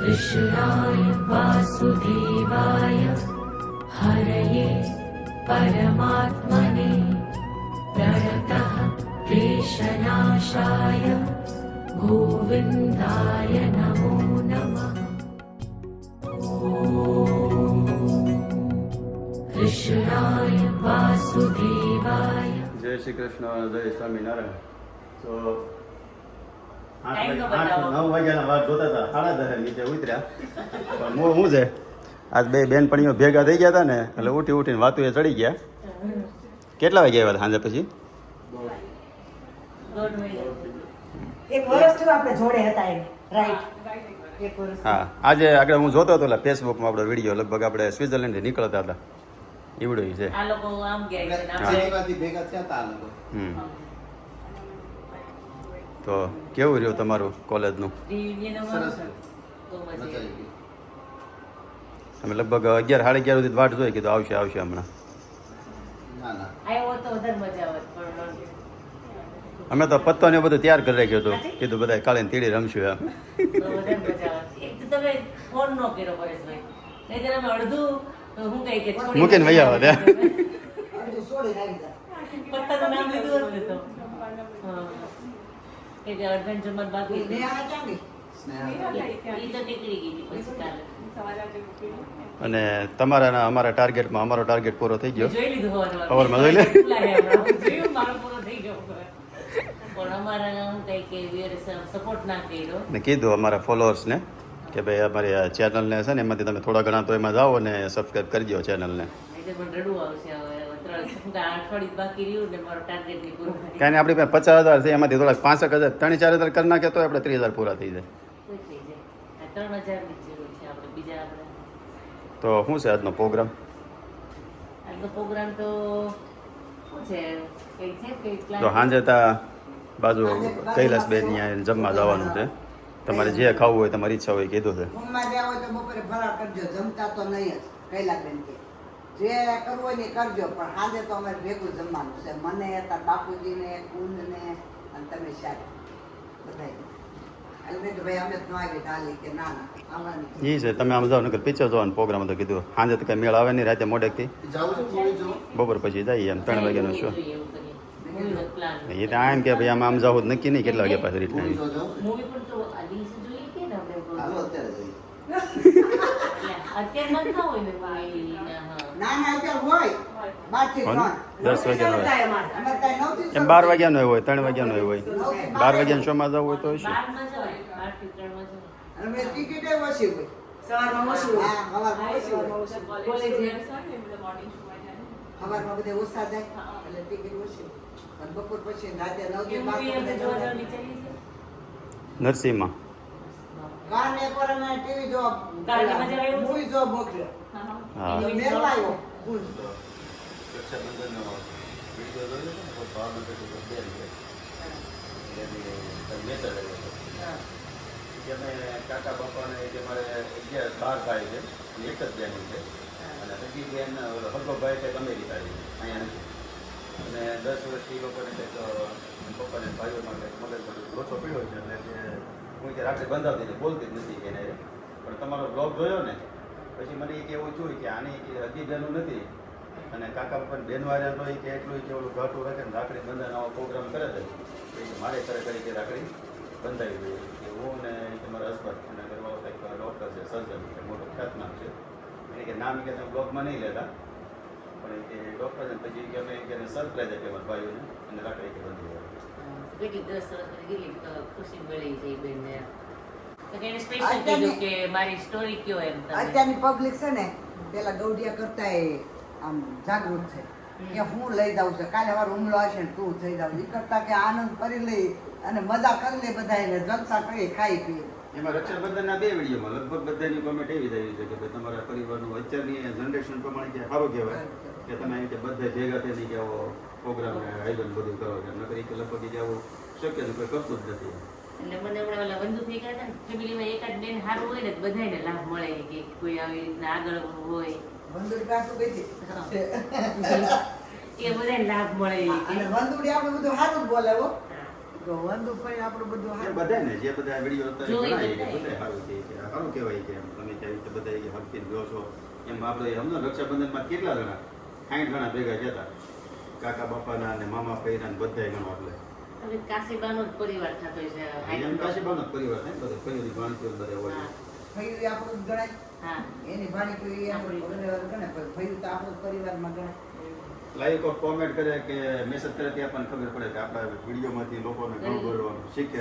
कृष्णाय वासुदेवाय हरये परमात्मने प्रणतः क्लेशनाशाय गोविन्दाय नमो नमः कृष्णाय वासुदेवाय જય શ્રી કૃષ્ણ જય સ્વામિનારાયણ તો આઠ Time નો વાગે- આઠ બતાવો. નવ વાગ્યાના વાત જોતા હતા. સાડા દસ નીચે ઉતર્યા. પણ મૂળ શું છે? આજ બે બેનપણીઓ ભેગા થઈ ગયા હતા ને એટલે ઉઠી ઉઠીને વાતો એ ચડી ગયા. કેટલા વાગે આવ્યા હતા સાંજે પછી? એક વર્ષથી આપણે જોડે હતા એમ. રાઈટ હા. આજે આગળ હું જોતો હતો ફેસબુકમાં આપણો વીડિયો લગભગ આપણે સ્વિટરલેન્ડ નીકળતા હતા. એવડું છે. આ લોકો આમ ગયા છે ને હા. આપણે જેનીવાથી ભેગા થયા હતા આ લોકો. હમ. તો કેવું રહ્યું તમારું કોલેજનું. અમે લગભગ અગિયાર સાડા અગિયાર સુધી વાટ જોઈ કીધું આવશે આવશે હમણાં. ના ના. આવ્યો તો વધારે મજા આવે પણ અમે તો પત્તો ને બધું તૈયાર કરી રાખ્યું હતું. કીધું બધા કાલે તીડી રમશું એમ. મૂકીને ભાઈ મજા આવે. પત્તાનું નામ લીધું ને. કે જે અડધાને જમવાનું બાકી મેં આ ક્યાં ગઈ? તો નીકળી ગઈ પછી કાલે. અને તમારા ને અમારા ટાર્ગેટમાં અમારો ટાર્ગેટ પૂરો થઈ ગયો. જોઈ લીધું હવારમાં. જોઈ મારો પૂરો થઈ ગયો પણ અમારા હું કઈ કે સપોર્ટ ના કર્યો. ને કીધું અમારા ફોલોઅર્સને કે ભાઈ અમારી આ ચેનલને છે ને એમાંથી તમે થોડા ઘણા તો એમાં જાઓ ને. સબસ્ક્રાઈબ કરજો ચેનલને રડવું આવશે હવે. કાંઈ આપણે પાસે પચાસ હજાર છે, એમાંથી થોડાક પાંસઠ હજાર, ત્રણ ચાર હજાર કરી નાખે તો આપણે ત્રીસ હજાર પૂરા થઈ જાય. તો શું છે આજનો પ્રોગ્રામ? આજનો પ્રોગ્રામ તો? તો સાંજે તા બાજુ કૈલાસબેન ત્યાં જમવા જવાનું છે. તમારે જે ખાવું હોય, તમારી ઈચ્છા હોય કીધું છે. જમતા તો નહીં જ કૈલાબેન કે. જે કરવું હોય ને એ કરજો પણ સાંજે તો અમારે ભેગું જમવાનું છે. મને તાર બાપુજીને કુંદને અને તમે શાક જ છે. તમે આમ જાઓ નકર પિક્ચર જોવાનું પ્રોગ્રામ હતો કીધું સાંજે તો કઈ મેળ આવે નહીં રાતે મોડેકથી બપોર પછી જઈએ એમ ત્રણ વાગ્યાનો શો. એ તો આમ કે ભાઈ આમ આમ જાવ નક્કી નહીં કેટલા વાગ્યા પાછળ મૂવી રીતના જોવા જાઉં. છું Movie પણ તો આ દિવસે જોઈએ કે ને આપણે હાલો અત્યારે દસ વાગ્યાનો હોય. એમ બાર વાગ્યાનો હોય ત્રણ વાગ્યાનો હોય બાર વાગ્યાના શોમાં જવું હોય તો શું? નરસિંહમાં. ટીવી છે? મૂવી જોવા મોકલ્યો. હા. કે અમે કાકા બાપાને કે મારે અગિયાર બાર ભાઈ છે અને એક જ બેન છે અને હજી બેન હગો ભાઈ કંઈક અમેરિકા છે અહીંયા નથી અને દસ વર્ષથી લોકોને કંઈક પપ્પાને ભાઈઓમાં કંઈક મગજમાં લોચો પીડ્યો છે એટલે હું કે રાત્રે બંધાવતી નથી બોલતી જ નથી કે એને પણ તમારો બ્લોગ જોયો ને પછી મને એક એવું થયું કે આની બેનું નથી. અને કાકા પણ બેનવાર્યા તો કે એટલું કે ઓલું ઘાટું રાખે ને રાખડી બંધાનો આવો પ્રોગ્રામ કરે છે. એ મારે ખરે કરી કે રાખડી બંધાવી જોઈએ કે હું ને તમારા હસબન્ડ અને ઘરવાળો કંઈક ડૉક્ટર છે સર્જન છે, મોટો ખ્યાતનામ છે. એટલે કે નામ કે તમે બ્લોગમાં નહીં લેતા. પણ કે ડૉક્ટર છે ને પછી કે અમે કે સરપ્રાઈઝ આપી અમારા ભાઈઓને અને રાખડી કે બંધી કેટલી દસ કેટલી ખુશી મળી છે બેનને તો કે એને સ્પેશિયલ અત્યારની- કીધું કે મારી સ્ટોરી કયો એમ તમે? અત્યારની પબ્લિક છે ને પેલા ગૌડિયા કરતા આમ જાગૃત છે. કે હું લઈ જાઉં છે. કાલે વાર હુમલો હશે ને તું થઈ જાઉં. એ કરતા કે આનંદ કરી લઈ અને મજા કરી લે બધાને જલસા કરી ખાઈ પી. એમાં રક્ષાબંધનના બે વિડીયોમાં લગભગ બધાની કોમેન્ટ એવી થઈ છે કે ભાઈ તમારા પરિવારનું અત્યારની જનરેશન પ્રમાણે કે સારું કહેવાય. કે તમે અહીં બધા ભેગા થઈને કે આવો પ્રોગ્રામ આયોજન બધું કરો કે નકરી કે લગભગ કે આવું શક્ય કોઈ કરતું જ નથી. એટલે મને હમણાં ઓલા બંધુ થઈ ગયા ને ફેમિલીમાં એકાદ બેન સારું હોય ને બધાને લાભ મળે કે કોઈ આવી રીતના આગળ હોય. એ બધાને લાભ મળે અને કે વંદુડી આપણે બધું સારું જ બોલે હો. વંદુભાઈ આપણું બધું એ બધાને જે બધા વીડિયો અત્યારે. સારું છે કે સારું કહેવાય છે તમે રીતે બધા હરખી ગયો છો. એમ આપણે રક્ષાબંધનમાં કેટલા જણા? સાઠ જણા ભેગા થયા કાકા બાપાના અને મામા પૈરા ને બધાય ગણો એટલે. હવે કાશીબાનો જ પરિવાર થતો છે એમ કાશીબાનો જ પરિવાર થાય બધો ફઈની ભાણકીઓ બધા હોય. હા. આપણું ગણાય. હા. એની ભાણી એ આપણું પરિવાર ગણાય. પણ ફૈયું તો આપણું પરિવારમાં ગણાય. લાઈક ઓફ કોમેન્ટ કરે કે મેસેજ કરે ત્યાં પણ ખબર પડે કે આપણા વિડીયોમાંથી લોકોને ઘણું બધું શીખે.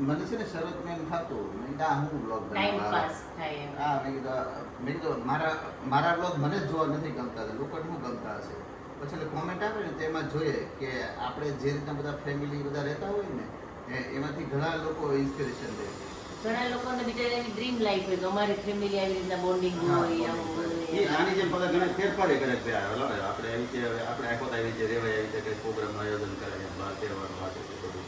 મને છે ને શરૂઆતમાં એમ થતું. મેં આ હું બ્લોગ ટાઈમ પાસ થાય એમ. હા મેં કીધું મેં કીધું મારા મારા બ્લોગ મને જ જોવા નથી ગમતા. લોકોને શું ગમતા હશે? પછી કોમેન્ટ આવે ને તેમાં જોઈએ કે આપણે જે રીતના બધા ફેમિલી બધા રહેતા હોય ને એમાંથી ઘણા લોકો ઇન્સ્પિરેશન લે. ઘણા લોકોને બિચારા એવી ડ્રીમ લાઈફ હોય કે અમારી ફેમિલી આવી રીતના બોન્ડિંગ હોય એ નાની જેમ બધા ઘણા ફેરફારે કરે છે આપણે એવી રીતે આપણે આખો આવી રીતે રેવાય આવી રીતે કંઈ પ્રોગ્રામનું આયોજન કરે છે બહાર તહેવારનું આ તે તે બધું.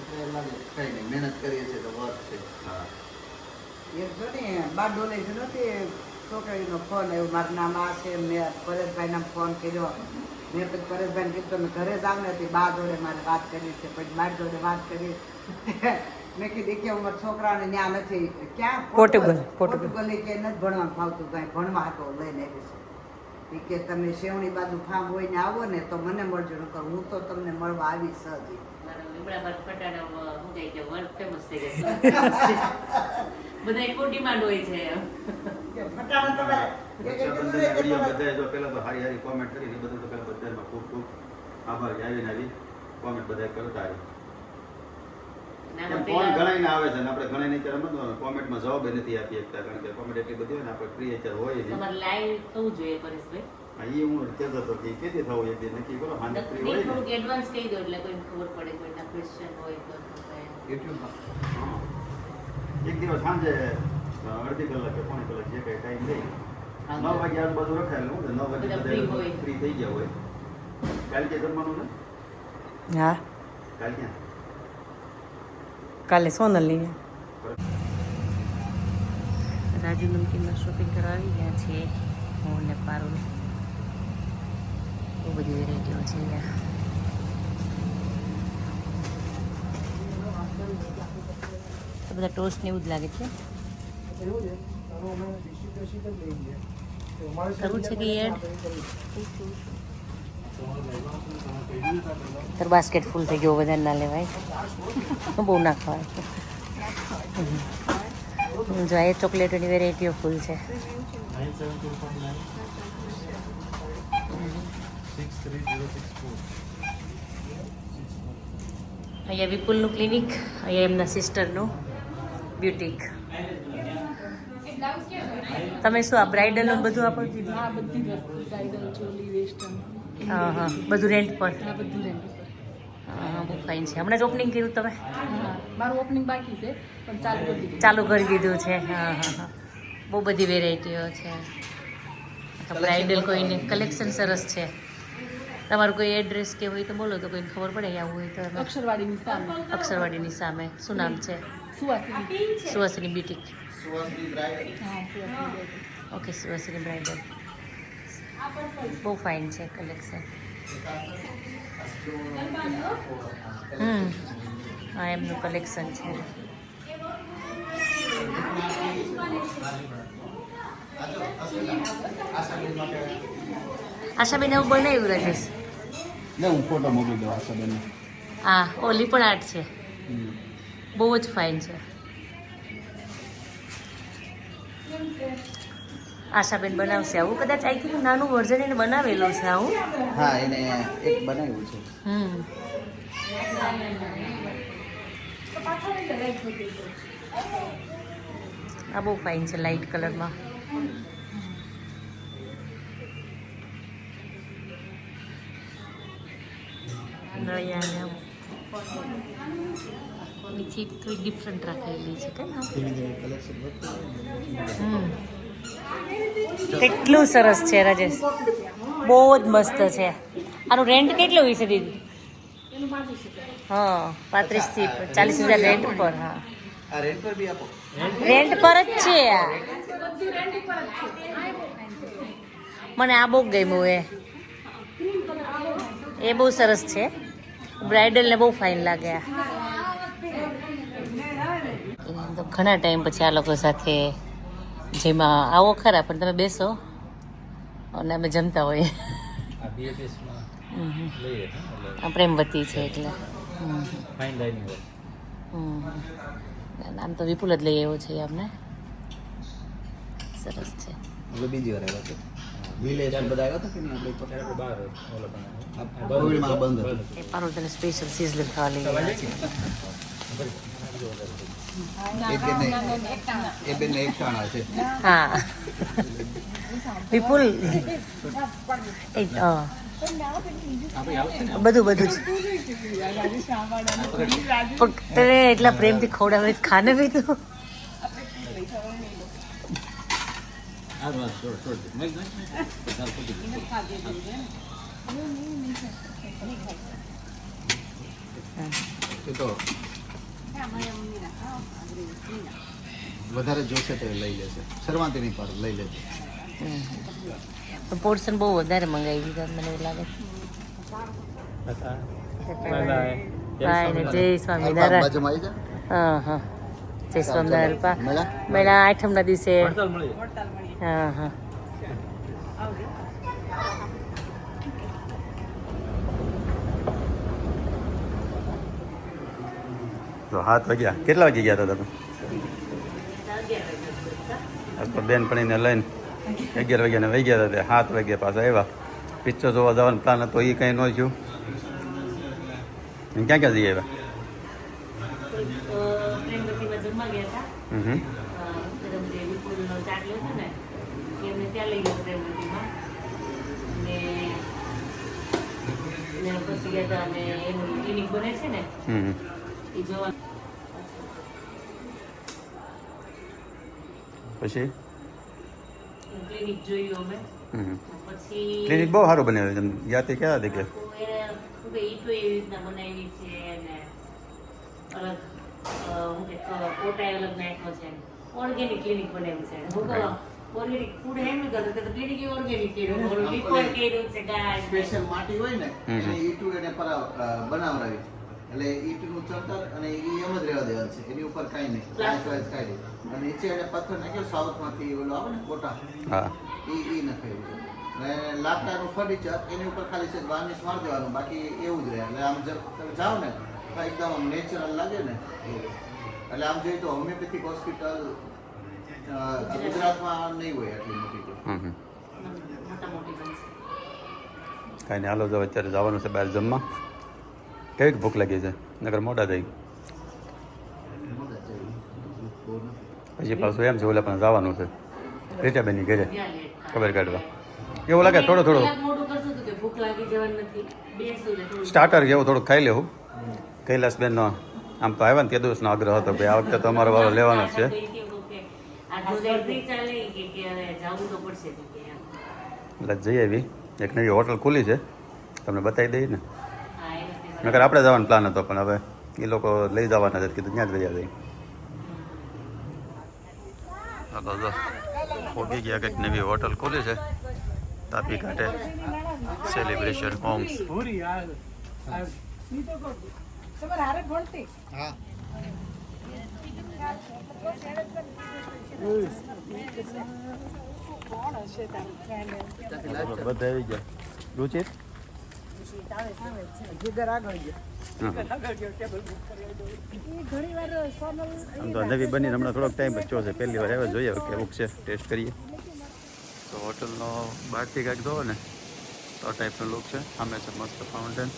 એટલે એમ લાગે કઈ નહીં મહેનત કરીએ છીએ તો વર્ક છે. હા. એ જો ને બાર ડોલે છે નથી છોકરીનો ફોન આવ્યો મારું નામ આ છે. મેં પરેશભાઈને ફોન કર્યો. મેં પછી પરેશભાઈને કીધું તમે ઘરે જ આવ ને હતી બા જોડે મારે વાત કરી છે. પછી મારી જોડે વાત કરી. મેં કીધું કે અમારા છોકરાને ત્યાં નથી. ક્યાં? Portugal, Portugal. કે નથી ભણવાનું ફાવતું કાંઈ. ભણવા હતો લઈને આવી છે. એ કે તમે શેવણી બાજુ ફાર્મ હોય ને આવો ને તો મને મળજો નકર હું તો તમને મળવા આવીશ જ મારા લીમડા ફટાડા હું કહે કે વર્લ્ડ ફેમસ થઈ ગયા. બધા એક ડિમાન્ડ હોય છે. જો તો હારી હારી કોમેન્ટ કરીને એ બધું તો પહેલા બધામાં ખૂબ ખૂબ આભાર. કે આવી કોમેન્ટ બધાએ કરતા આવી અને એમ આમાં ફોન પેલા ઘણાઈને આવે છે ને આપણે કોમેન્ટમાં જવાબ નથી આપી શકતા કારણ કે કોમેન્ટ એટલી બધી હોય ને આપણે ફ્રી હોય લાઈવ થવું જોઈએ પરેશભાઈ. હા, હું કહેતો હતો કે કેથી થવું એ બે નક્કી કરો હાંજે ફ્રી હોય થોડુંક એડવાન્સ કહી દો એટલે કોઈને ખબર પડે કોઈના ક્વેશ્ચન હોય તો તો કાંઈ. એક દિવસ સાંજે અડધી કલાક કે પોણી કલાક જે કઈ ટાઈમ લઈ નવ વાગે આજુબાજુ રખાયેલું હું નવ વાગે ફ્રી થઈ ગયા હોય. કાલ ક્યાં જમવાનું ને હા. કાલ ક્યાં? કાલે લઈને રાજુ નમકીનમાં શોપિંગ કરવા આવી ગયા છે. હું ને પારુલ. બહુ બધી વેરાયટીઓ છે અહીંયા. બધા ટોસ્ટ ને એવું જ લાગે છે. કરવું છે કે એડ તાર બાસ્કેટ ફૂલ થઈ ગયો વધારે ના લેવાય. બહુ ના ખવાય. જો આ ચોકલેટોની વેરાયટીઓ ફૂલ છે. અહીંયા વિપુલનું ક્લિનિક અહીંયા એમના સિસ્ટરનું બ્યુટિક. તમે શું આ બ્રાઇડલ બધું આપો? છો? હા બધી બ્રાઇડલ ચોલી વેસ્ટર્ન હા હા. બધું રેન્ટ પર? હા બધું રેન્ટ ઉપર હા હા, બહુ ફાઇન છે. હમણાં જ ઓપનિંગ કર્યું તમે? મારું ઓપનિંગ બાકી છે પણ ચાલુ કરી દીધું. ચાલુ કરી દીધું છે. હા હા હા. બહુ બધી વેરાયટીઓ છે. બ્રાઇડલ કોઈને કલેક્શન સરસ છે. તમારું કોઈ એડ્રેસ કે હોય તો બોલો તો કોઈને ખબર પડે અહીંયા આવું હોય તો અક્ષરવાડીની સામે. અક્ષરવાડીની સામે. શું નામ છે? સુવાસિની સુવાસિની બ્યુટિક સુવાસની બ્રાઇડ હા સુવાસિની ઓકે સુવાસિની બ્રાઇડલ. બહુ ફાઇન છે કલેક્શન. હમ હા એમનું કલેક્શન છે. આશાબેન એવું બનાવ્યું રાજેશ ને હું ફોટો મોકલી દઉં આશાબેન હા ઓલી પણ આર્ટ છે. બહુ જ ફાઇન છે. આશાબેન બનાવશે આવું? કદાચ આઈ થિંક નાનું વર્ઝન એને બનાવેલું છે આવું? હા એને એક બનાવ્યું છે. હમ. આ બહુ ફાઇન છે લાઇટ કલરમાં નળિયા ને આવું નીચે થોડી ડિફરન્ટ રાખેલી છે કે હમ. કેટલું સરસ છે રાજેશ. બહુ જ મસ્ત છે. આનું રેન્ટ કેટલું હોય છે દીદી? હા પાંત્રીસથી ચાલીસ હજાર રેન્ટ પર હા. રેન્ટ પર બી આપો. રેન્ટ પર જ છે આ. મને આ બહુ ગમ્યું એ. એ બહુ સરસ છે. બ્રાઇડલને બહુ ફાઇન લાગે આ. ઘણા ટાઈમ પછી આ લોકો સાથે જેમાં આવો ખરા પણ તમે બેસો અને અમે જમતા હોઈએ. લઈએ પ્રેમવતી છે એટલે. આમ તો વિપુલ જ લઈ આવ્યો છે અમને. સરસ છે. બીજી વાર આવ્યા છે. બધા આવ્યા હતા કે નહીં? આપણે ત્યારે બહાર ઓલા બનાવે. આ કોવિડમાં બંધ એ પારો તને સ્પેશિયલ સિઝલર ખાવા લઈ ગયા છે. એ બેનને એક ટાણા. છે. હા. વિપુલ. એ બધું બધું જ. પણ તને એટલા પ્રેમથી ખવડાવે ખાને બી તું? તો વધારે જોશે તો એ લઈ લેશે. શરૂઆતીની પર લઈ લેશે પોર્શન બહુ વધારે મંગાવી દીધા મને એવું લાગે ટાટા. Bye bye. બાય ને જય અલ્પા સ્વામિનારાયણ બાજુમાં આવી જા. હા હા. જય સ્વામિનારાયણ અલ્પા. મળ્યા? મેળા આઠમના દિવસે. વડતાલ મળીએ. હા હા. તો હાથ વાગ્યા. કેટલા વાગે ગયા હતા તમે? તો બેનપણીને લઈને અગિયાર વાગ્યાને વહી ગયા હતા. તે સાત વાગ્યા પાછા આવ્યા. પિક્ચર જોવા જવાનો પ્લાન હતો એ કંઈ ન થયું. ક્યાં ક્યાં જઈ આવ્યા? હમ ને પછી ગયા હતા અને એનું બને છે ને હમ હમ. એ જોવા પછી? ક્લિનિક. પછી ક્લિનિક બહુ સારું બનાવ્યું છે. યાદ ક્યાં હતી કે બનાવી છે અને અલગ અ, કે કોટાય અલગ નાખ્યો છે. ઓર્ગેનિક ક્લિનિક બનાવ્યું છે. હું ઓર્ગેનિક ફૂડ હેમ કરતો તો ક્લિનિક ઓર્ગેનિક કર્યું. ઓલું કર્યું છે ગાય. સ્પેશિયલ માટી હોય ને. એને ઈટું એને પરાવ- અ, એટલે ઈટનું ચણતર અને એ એમ જ રહેવા દેવાનું છે. એની ઉપર કાંઈ નહીં. કાંઈ નહીં. અને નીચે એને પથ્થર નાખ્યો સાઉથમાંથી ઓલો આવે ને કોટા હા. એ એ નખાયું છે. ને લાકડાનું ફર્નિચર એની ઉપર ખાલી છે વાર્નિશ મારી દેવાનું બાકી એવું જ રહે. એટલે આમ જ તમે જાઓ ને તો એકદમ આમ નેચરલ લાગે ને એટલે આમ જોઈએ તો હોમિયોપેથિક હોસ્પિટલ ગુજરાતમાં નહીં હોય આટલી મોટી તો. કાંઈ નહીં હાલો જો અત્યારે જવાનું છે બહાર જમવા. કેવી ભૂખ લાગી છે? નગર મોટા થઈ મજા છે બહુ નથી. પછી પાછું એમ છે ઓલા પણ જવાનું છે. રીટાબેનની ઘરે જ્યાં ખબર કાઢવા. એવું લાગે થોડું થોડો. સ્ટાર્ટર જેવું થોડુંક ખાઈ લેવું. કૈલાસબેનનો આમ તો આવ્યા ને તે દિવસનો આગ્રહ હતો ભાઈ આ વખતે તો અમારો વાળો લેવાનો જ છે. એટલે જઈ આવી. એક નવી હોટલ ખુલી છે. તમને બતાવી દઈએ ને. નકર આપણે જવાનો પ્લાન હતો પણ હવે એ લોકો લઈ જવાના છે કીધું ત્યાં જ રહ્યા જઈ હાલો જો પહોંચી ગયા કંઈક નવી હોટલ ખોલી છે. તાપી ઘાટે સેલિબ્રેશન હોમ્સ બધા આવી ગયા. રુચિત આમ તો નવી બની હમણાં થોડોક ટાઈમ બચ્યો પહેલી વાર આવ્યા જોઈએ કેવું છે ટેસ્ટ કરીએ તો હોટલનો બહારથી કાંઈક ને તો ટાઈપનો લુક છે સામે છે મસ્ત ફાઉન્ટેન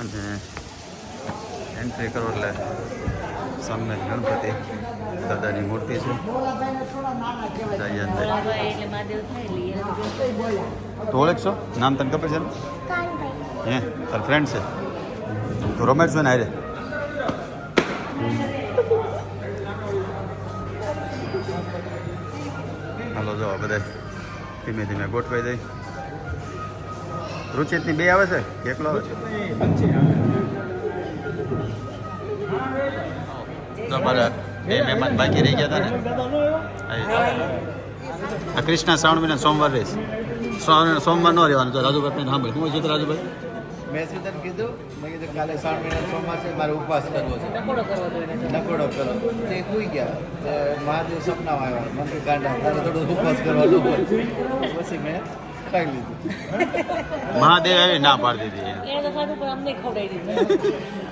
અને એન્ટ્રી કરો એટલે સામે ગણપતિ દાદાની મૂર્તિ છે. જઈએ અંદર. ભોળાભાઈ એટલે મહાદેવ થાય એટલે એને તો ઓળખશો નામ તને ખબર છે ને? હે તાર ફ્રેન્ડ છે. તો રમેશ છે ને હારે. હાલો જો આ બધા ધીમે ધીમે ગોઠવાઈ જાય રુચિતની બે આવે છે? કે એકલો આવે છે? તો મારા બે મહેમાન બાકી રહી ગયા હતા ને? આ કૃષ્ણ શ્રાવણ મહિના સોમવાર રહીશ. શ્રાવણ સોમવાર ન રહેવાનું તો રાજુભાઈ સાંભળે. શું છે તો રાજુભાઈ? મેં કીધું મેં કીધું કાલે શ્રાવણ મહિના સોમવાર છે મારે ઉપવાસ કરવો છે. નકોડો કરવો નકોડો કરો તે કુઈ ગયા. તો મહાદેવ સપનામાં આવ્યા. મને કાંડા તારે થોડું ઉપવાસ કરવાનો પછી મેં ખાઈ લીધું. મહાદેવ આવી ના પાડી દીધી. એને તો ખાધું પણ અમને ખવડાવી દીધું.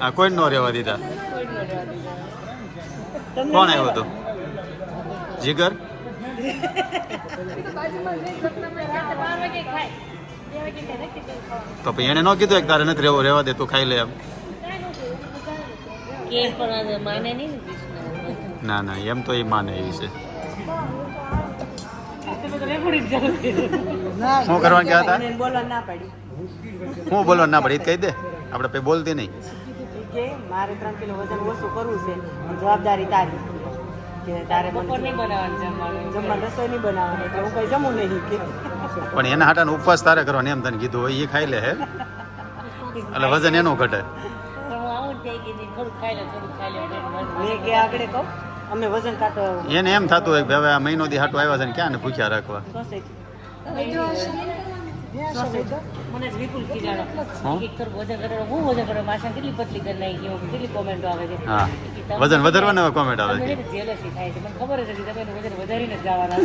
આ કોઈ ન રહેવા દીધા કોઈ ન રહેવા દીધા. તમને કોણ આવ્યો હતો? જીગર? તો પછી એને ન કીધું એક તારે નથી રહેવું રહેવા દે તું ખાઈ લે એમ. ને ના એમ તો એ માને એવી છે. શું કરવા ગયા હતા? એને બોલવા ના પાડી. હું બોલવા ના પડી કહી દે. આપણે પછી બોલતી નહીં. કે મારે ત્રણ કિલો વજન ઓછું કરવું છે. જવાબદારી તારી. કે તારે બપોર નહીં બનાવવાનું જમવાનું. જમવાનું રસોઈ નહીં બનાવવાની એટલે હું કઈ જમું નહીં કે. પણ એના હાટાનો ઉપવાસ તારે કરવાનો એમ તને કીધું હોય એ ખાઈ લે હે? એટલે વજન એનું ઘટે. મેં કે આગળ કહું અમે વજન કાટો એને એમ થતું હોય કે હવે આ મહિનો દી હાટો આવ્યા છે ને ક્યાં ને ભૂખ્યા રાખવા? મને વિપુલ કેટલી પતલી કરી નાખી કેટલી કોમેન્ટો આવે છે? વજન વધારવાના કોમેન્ટ આવે છે? છે થાય છે. મને ખબર જ હતી તમે વજન વધારીને જવાના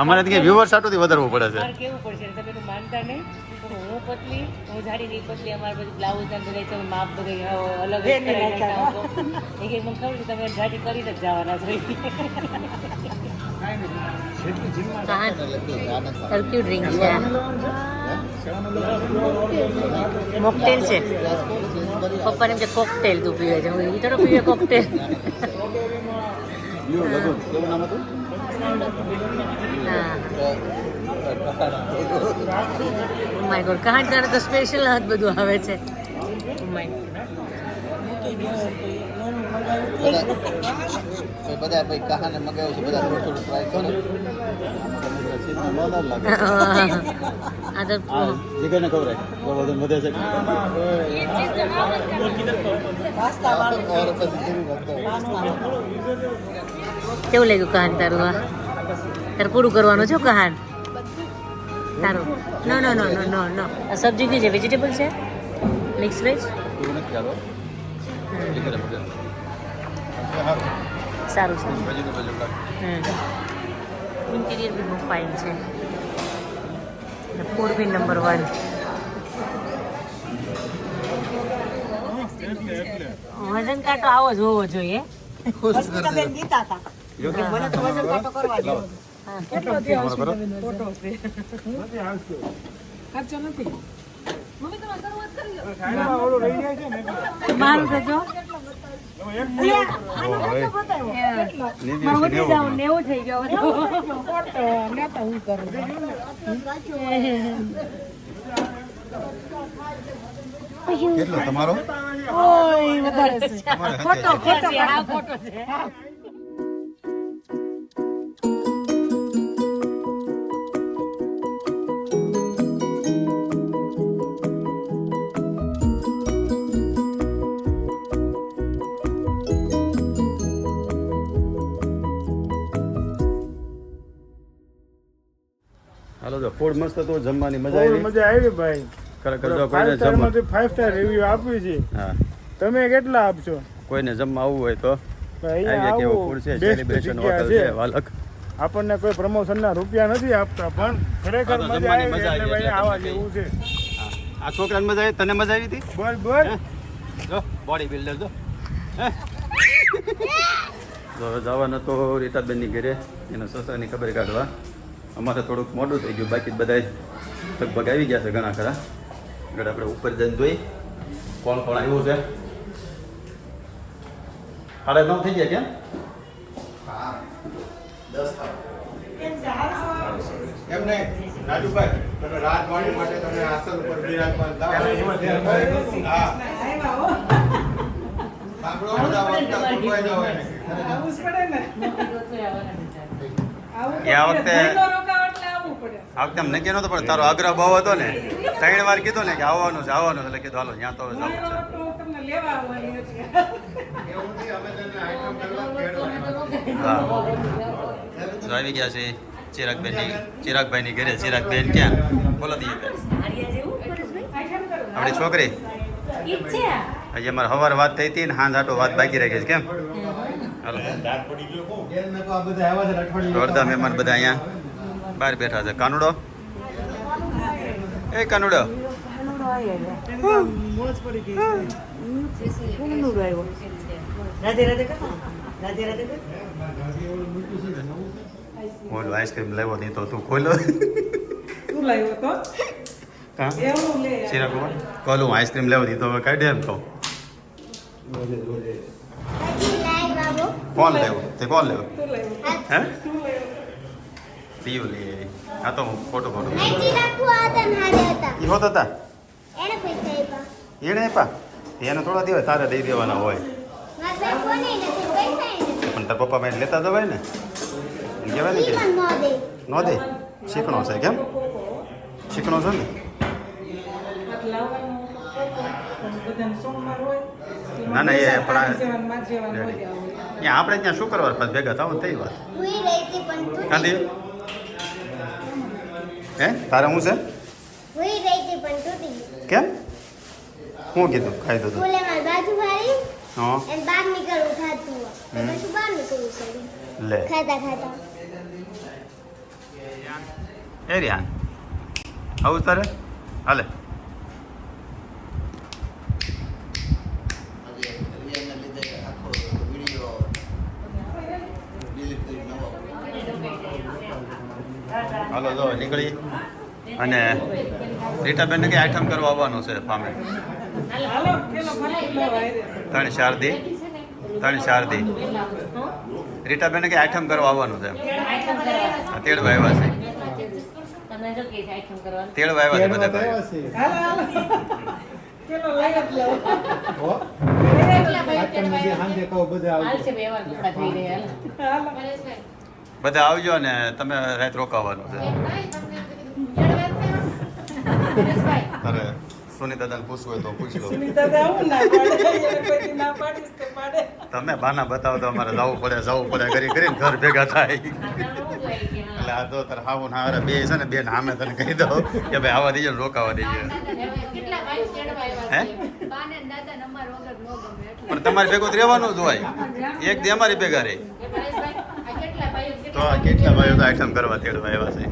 અમારે ત્યાં વ્યુઅર્સ હાટુંથી વધારવું પડે છે. કેવું પડશે તમે એનું માનતા નહીં પણ હું પતલી હું જાડી નહીં પતલી અમારે બધું બ્લાઉઝ ને બધા તમે માપ બધા અલગ. એ મને ખબર છે તમે જાડી કરીને જ જવાના છો. હરક્યુ ડ્રિંક છે. મોકટેલ છે. પપ્પાને એમ કે કોકટેલ તું પીવે છે. હું એ તરફ પીવે કોકટેલ માય ગોડ કહાણ તારે તો સ્પેશિયલ હાથ બધું આવે છે. Oh my God. તો બધા ભાઈ કહાને મગાવ્યું છે બધા થોડું થોડું ટ્રાય કરો. વજન વધે છે. કેવું લાગ્યું કહાન તારું આ? તારે પૂરું કરવાનું છે કહાન? તારું. નો નો નો નો નો નો આ સબ્જી કઈ છે? વેજીટેબલ છે? મિક્સ વેજ નથી સારું છે. ઇન્ટિરિયર બી બહુ ફાઇન છે. For food B number one વજન કાંટો આવો જ હોવો જોઈએ. અસ્મિતાબેન ગીતા હતા કે મને તો વજન કાટો કરવા દો. તમારો કરો. મારું તો કેટલો? તમારો? ખોટો આ ખોટો છે. ફૂડ મસ્ત હતું જમવાની મજા આવી. મજા આવી ભાઈ. ખરેખર જો ફાઈવ કોઈને સ્ટાર જમવા ફાઈવ સ્ટાર રિવ્યુ આપ્યું છે. હા. તમે કેટલા આપશો? કોઈને જમવા આવવું હોય તો. ભાઈ અહીંયા કેવું આવું ફૂડ છે સેલિબ્રેશન હોટલ છે. વાલક. આપણને કોઈ પ્રમોશનના રૂપિયા નથી આપતા પણ ખરેખર મજા આવી મજા એટલે આવી ભાઈ આવા જેવું છે. આ છોકરાને મજા આવી? તને મજા આવી હતી? બોલ બોલ જો બોડી બિલ્ડર જો. જવાનું તો રીટાબેનની ઘરે એના સસાની ખબર કાઢવા. અમારે થોડુંક મોડું થઈ ગયું બાકી બધા લગભગ આવી ગયા છે ઘણા ખરા. આગળ આપણે ઉપર જઈને જોઈ કોણ કોણ આવ્યું છે? સાડા નવ થઈ ગયા કેમ? હા. એમ નહીં. રાજુભાઈ તમે રાજવાણી માટે તમે આસન ઉપર બિરાજમાન થાવ હા. સાંભળો બધા વક્તા ફૂટવાઈ જાઓ એને. એ આ વખતે આ વખતે અમને પણ તારો આગ્રહ બહુ હતો ને. ત્રણ વાર કીધું ને કે આવવાનું છે આવવાનું એટલે કીધું હાલો ત્યાં તો જવું છે. એવું નહીં, અમે તને આઈટમ કરવા તેડવાના. હા તો આવી ગયા છે ચિરાગબેનની ચિરાગભાઈની ઘરે. ચિરાગબેન ક્યાં? બોલો દઈએ આપણી છોકરી? ઈ જ છે આજે અમારે હવાર વાત થઈ હતી ને હાંજ આટો વાત બાકી રહી ગઈ છે કેમ? અડધા મહેમાન બધા અહીંયા બહાર બેઠા છે કાનુડો એ કાનુડો રાધે રાધે કર રાધે રાધે કર ઓલું આઈસ્ક્રીમ લેવો નહીં તો તું ખોલો તું લાવ્યો તો કાં એવું લે શીરા કુમાર કોલું આઈસ્ક્રીમ લેવો નહીં તો હવે કાઢી એમ કહું કોણ લેવું તે કોણ લેવું હે પીયું લે આ તો ફોટો ફોટો ઈ હોત હતા એને પા એને થોડા દેવાય તારે દઈ દેવાના હોય પણ તાર પપ્પા મેં લેતા જવાય ને કહેવાય ને કે નો દે શીખણો છે કેમ શીખણો છે ને ના ના એ પણ ત્યાં આપણે ત્યાં શું કરવા પછી ભેગા થાવ થઈ વાત. કાંધી હે? તારે શું છે? કેમ? હું કીધું? ખાઈ હા. પડે લે. એ રિયાન આવું તારે? હાલે આજે રિયાના લીધે આખો વીડિયો ડિલીટ કરી નવો હાલો જો નીકળી. અને રીટાબેનને કઈ આઈટમ કરવા આવવાનું છે ફામે. ત્રણ શારદી ત્રણ શારદી રીટાબેનને કઈ આઈટમ કરવા આવવાનું છે આઈટમ કરવા તેડવા આવ્યા છે. તેડવા આવ્યા છે બધા ભાઈ હાલ. બધા આવજો ને તમે રાત રોકાવાનું છે. અરે સોની દાદા પૂછવું હોય તો પૂછી લો. તમે બાના બતાવો તો અમારે જવું પડે જવું પડે કરી કરીને ઘર ભેગા થાય. એટલે આ તો તારે હાવું ના હારે બે છે ને બે હામે તને કહી દો કે ભાઈ આવા દેજો ને રોકાવા દેજો. હે? પણ તમારે ભેગું જ રહેવાનું જ હોય. એક દી અમારી ભેગા રહે. તો કેટલા ભાઈઓ તો આઈટમ કરવા તેડવા આવ્યા છે?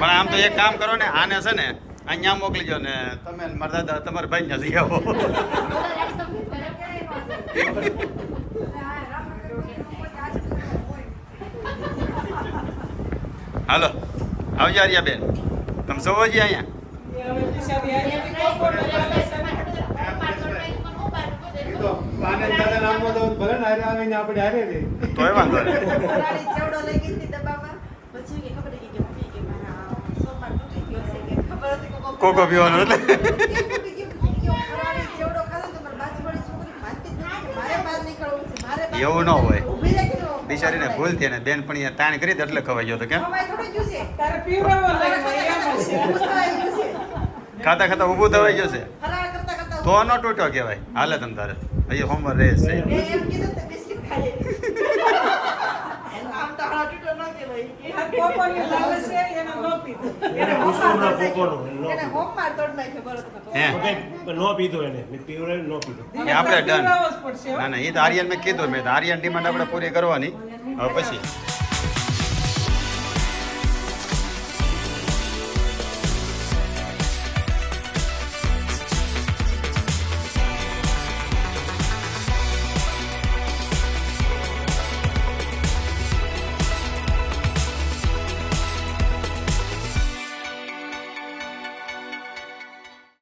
પણ આમ તો એક કામ કરો ને આને છે ને અહીંયા મોકલીજો ને તમે મારા દાદા તમારા ભાઈ નથી આવો. હાલો આવજો આર્યા બેન. તમે સૌ જ અહીંયા. વાંધો નહીં. કોકો એટલે. એવું ન હોય. બિચારીને ભૂલ થઈ ને બેન પણ તાણ કરી એટલે ખવાઈ ગયો તો કેમ? ખાતા ખાતા ઊભું થવાઈ ગયો છે. તો ન તૂટ્યો કહેવાય. હાલે તમ તારે. અહીંયા હોમવર્ક રહે છે. હે નો પીધો. એને પીવડાવી નો પીધો. એ આપણે ડન ના ના એ તો આર્યન મેં કીધું મેં તો આર્યન ડિમાન્ડ આપણે પૂરી કરવાની. હવે પછી.